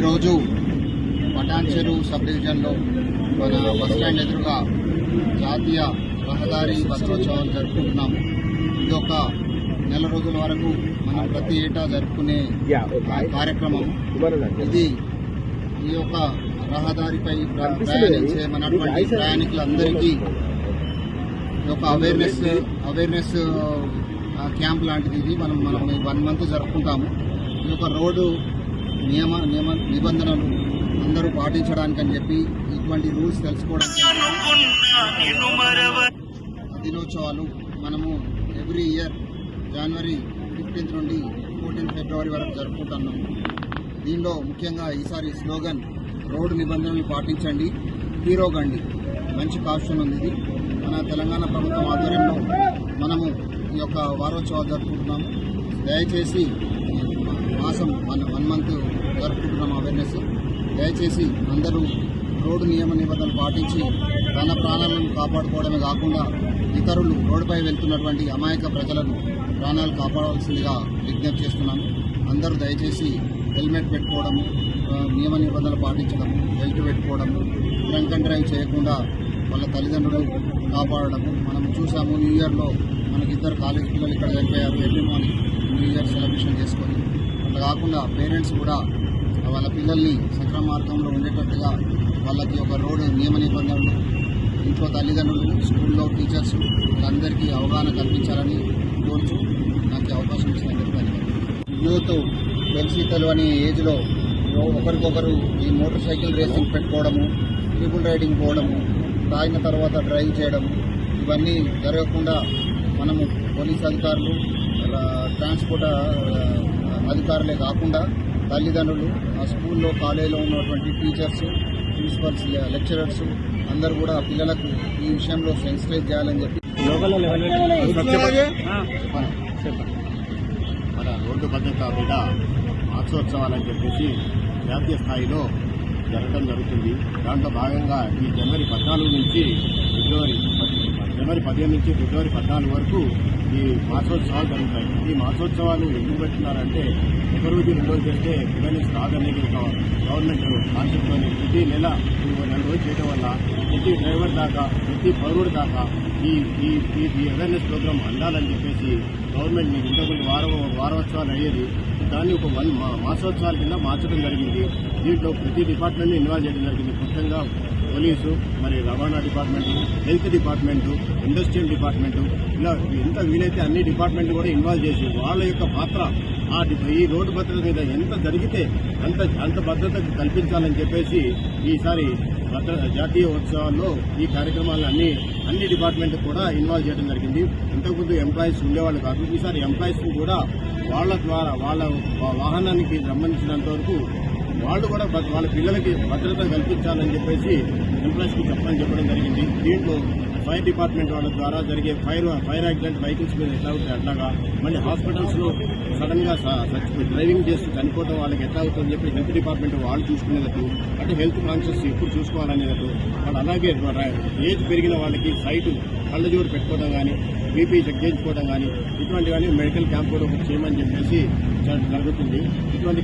ఈరోజు పటాన్చెరు సబ్ డివిజన్లో మన బస్ స్టాండ్ ఎదురుగా జాతీయ రహదారి వస్త్రోత్సవాలు జరుపుకుంటున్నాము ఇది ఒక నెల రోజుల వరకు మనం ప్రతి ఏటా జరుపుకునే కార్యక్రమం. ఇది ఈ యొక్క రహదారిపై ప్ర- ప్రయాణించే మనటువంటి ప్రయాణికులందరికీ ఈ యొక్క అవేర్నెస్ అవేర్నెస్ క్యాంప్ లాంటిది ఇది. మనం మనం వన్ మంత్ జరుపుకుంటాము. ఈ యొక్క రోడ్డు నియమ నియమ నిబంధనలు అందరూ పాటించడానికి అని చెప్పి ఇటువంటి రూల్స్ తెలుసుకోవడానికి దినోత్సవాలు మనము ఎవ్రీ ఇయర్ జనవరి ఫిఫ్టీన్త్ నుండి ఫోర్టీన్త్ ఫిబ్రవరి వరకు జరుపుకుంటున్నాము దీనిలో ముఖ్యంగా ఈసారి స్లోగన్ రోడ్డు నిబంధనలు పాటించండి హీరో గండి మంచి కాషన్ ఉంది ఇది. మన తెలంగాణ ప్రభుత్వం ఆధ్వర్యంలో మనము ఈ యొక్క వారోత్సవాలు జరుపుకుంటున్నాము. దయచేసి మాసం వన్ వన్ మంత్ జరుపుకుంటున్నాం అవేర్నెస్ దయచేసి అందరూ రోడ్డు నియమ నిబంధనలు పాటించి తన ప్రాణాలను కాపాడుకోవడమే కాకుండా ఇతరులు రోడ్డుపై వెళ్తున్నటువంటి అమాయక ప్రజలను ప్రాణాలు కాపాడవలసిందిగా విజ్ఞప్తి చేస్తున్నాను. అందరూ దయచేసి హెల్మెట్ పెట్టుకోవడము నియమ నిబంధనలు పాటించడము బెల్ట్ పెట్టుకోవడము డ్రంక్ అండ్ డ్రైవ్ చేయకుండా వాళ్ళ తల్లిదండ్రులు కాపాడడము. మనం చూసాము న్యూ ఇయర్లో మనకి ఇద్దరు కాలేజ్ పిల్లలు ఇక్కడ చనిపోయారు. వెళ్ళి న్యూ ఇయర్ సెలబ్రేషన్ చేసుకొని అట్లా కాకుండా పేరెంట్స్ కూడా వాళ్ళ పిల్లల్ని సక్రమ మార్గంలో ఉండేటట్టుగా వాళ్ళకి ఒక రోడ్డు నియమ నిబంధనలు ఇంట్లో తల్లిదండ్రులు స్కూల్లో టీచర్స్ అందరికీ అవగాహన కల్పించాలని కోరుచు నాకు అవకాశం ఇచ్చినట్టు యూత్ తెలిసి అనే ఏజ్లో ఒకరికొకరు ఈ మోటార్ సైకిల్ రేసింగ్ పెట్టుకోవడము ట్రిపుల్ రైడింగ్ పోవడము తాగిన తర్వాత డ్రైవ్ చేయడం ఇవన్నీ జరగకుండా మనము పోలీస్ అధికారులు ట్రాన్స్పోర్ట్ అధికారులే కాకుండా తల్లిదండ్రులు ఆ స్కూల్లో కాలేజీలో ఉన్నటువంటి టీచర్స్ ప్రిన్సిపల్స్ లెక్చరర్స్ అందరూ కూడా పిల్లలకు ఈ విషయంలో సెన్సిటైజ్ చేయాలని చెప్పి మన రోడ్డు భద్రత మీద మాసోత్సవాలని చెప్పేసి జాతీయ స్థాయిలో జరగడం జరుగుతుంది. దాంట్లో భాగంగా ఈ జనవరి పద్నాలుగు నుంచి ఫిబ్రవరి జనవరి పదిహేను నుంచి ఫిబ్రవరి పద్నాలుగు వరకు ఈ మాసోత్సవాలు జరుగుతాయి. ఈ మాసోత్సవాలు ఎందుకు పెట్టినారంటే ఒక రోజు రెండు రోజులు చేస్తే అవేర్నెస్ రాదనేది ఒక గవర్నమెంట్ కాన్సెప్ట్ ప్రతి నెల నెల రోజులు చేయడం వల్ల ప్రతి డ్రైవర్ దాకా ప్రతి పౌరుడు దాకా ఈ ఈ ఈ- అవేర్నెస్ ప్రోగ్రామ్ అందాలని చెప్పేసి గవర్నమెంట్ మీకు ఇంతకుముందు వారం వారోత్సవాలు అయ్యేది. దాన్ని ఒక వన్ మా- మాసోత్సవాల కింద మార్చడం జరిగింది. దీంట్లో ప్రతి డిపార్ట్మెంట్ని ఇన్వాల్వ్ చేయడం జరిగింది. ముఖ్యంగా పోలీసు మరి రవాణా department health department industrial department ఇలా ఎంత వీలైతే అన్ని డిపార్ట్మెంట్లు కూడా ఇన్వాల్వ్ చేసి వాళ్ళ యొక్క పాత్ర ఆ ఈ రోడ్డు భద్రత మీద ఎంత జరిగితే అంత అంత భద్రత కల్పించాలని చెప్పేసి ఈసారి భద్ర జాతీయ ఉత్సవాల్లో ఈ కార్యక్రమాలను అన్ని అన్ని డిపార్ట్మెంట్ కూడా ఇన్వాల్వ్ చేయడం జరిగింది. ఇంతకుముందు ఎంప్లాయీస్ ఉండేవాళ్ళు కాదు. ఈసారి ఎంప్లాయీస్ కూడా వాళ్ళ ద్వారా వాళ్ళ వాహనానికి సంబంధించినంత వరకు వాళ్ళు కూడా వాళ్ళ పిల్లలకి భద్రత కల్పించాలని చెప్పేసి ఎంప్లాయీస్కి చెప్పాలని చెప్పడం జరిగింది. దీంట్లో ఫైర్ డిపార్ట్మెంట్ వాళ్ళ ద్వారా జరిగే ఫైర్ ఫైర్ యాక్సిడెంట్ వెహికల్స్ మీద ఎట్లా అవుతాయి అట్లాగా మళ్ళీ హాస్పిటల్స్లో సడన్గా చచ్చిపోయి డ్రైవింగ్ చేస్తూ చనిపోవడం వాళ్ళకి ఎట్లా అవుతుందని చెప్పి హెల్త్ డిపార్ట్మెంట్ వాళ్ళు చూసుకునేటట్టు అంటే హెల్త్ కాన్షియస్ ఎప్పుడు చూసుకోవాలనేటట్టు వాళ్ళు అలాగే ఏజ్ పెరిగిన వాళ్ళకి సైట్ కళ్ళజోడు పెట్టుకోవడం కానీ బీపీ చెక్ చేయించుకోవడం కానీ ఇటువంటివన్నీ మెడికల్ క్యాంప్ కూడా ఒకటి చేయమని చెప్పేసి జరుగుతుంది. ఇటువంటి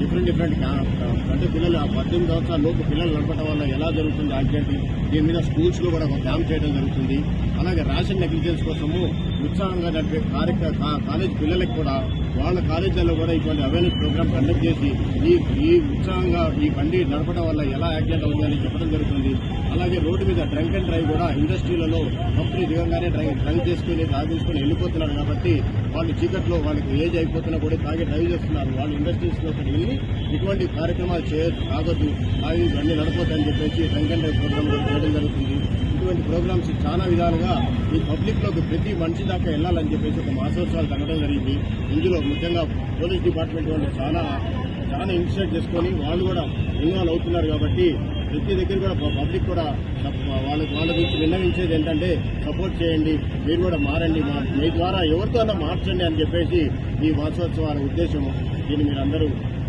డిఫరెంట్ డిఫరెంట్ అంటే పిల్లలు ఆ పద్దెనిమిది సంవత్సరాల లోపు పిల్లలు నడపడం వల్ల ఎలా జరుగుతుంది యాక్సిడెంట్ దీని మీద స్కూల్స్లో కూడా ఒక క్యాంప్ చేయడం జరుగుతుంది. అలాగే రేషన్ నెగ్లిజెన్స్ కోసము ఉత్సాహంగా నడిపే కార్యక్రమ కాలేజ్ పిల్లలకు కూడా వాళ్ళ కాలేజీలలో కూడా ఇటువంటి అవేర్నెస్ ప్రోగ్రామ్ కండక్ట్ చేసి ఈ ఈ ఉత్సాహంగా ఈ బండి నడపడం వల్ల ఎలా యాక్సిడెంట్ అవుతుందని చెప్పడం జరుగుతుంది. అలాగే రోడ్డు మీద డ్రంక్ అండ్ డ్రైవ్ కూడా ఇండస్ట్రీలలో కంపెనీ దిగంగానే డ్రైవ్ డ్రైవ్ చేసుకుని తాగేసుకుని వెళ్ళిపోతున్నారు కాబట్టి వాళ్ళు చీకట్లో వాళ్ళకి ఏజ్ అయిపోతున్నా కూడా తాగి డ్రైవ్ చేస్తున్నారు. వాళ్ళు ఇండస్ట్రీస్లో వెళ్ళి ఇటువంటి కార్యక్రమాలు చేయ తాగొద్దు తాగి బండి నడపొద్దు చెప్పేసి డ్రంక్ అండ్ డ్రైవ్ ప్రోగ్రామ్ కూడా చేయడం జరుగుతుంది. ఇటువంటి ప్రోగ్రామ్స్ చాలా విధాలుగా ఈ పబ్లిక్లోకి ప్రతి మనిషి దాకా వెళ్ళాలని చెప్పేసి ఒక మాసోత్సవాలు తగ్గడం జరిగింది. ఇందులో ముఖ్యంగా పోలీస్ డిపార్ట్మెంట్ వాళ్ళు చాలా చాలా ఇనిషియేట్ చేసుకొని వాళ్ళు కూడా ఇన్వాల్వ్ అవుతున్నారు కాబట్టి ప్రతి దగ్గర కూడా పబ్లిక్ కూడా వాళ్ళ వాళ్ళ గురించి విన్నవించేది ఏంటంటే సపోర్ట్ చేయండి మీరు కూడా మారండి మా మీ ద్వారా ఎవరితోనైనా మార్చండి అని చెప్పేసి ఈ మాసోత్సవాల ఉద్దేశము. దీన్ని మీరు అందరూ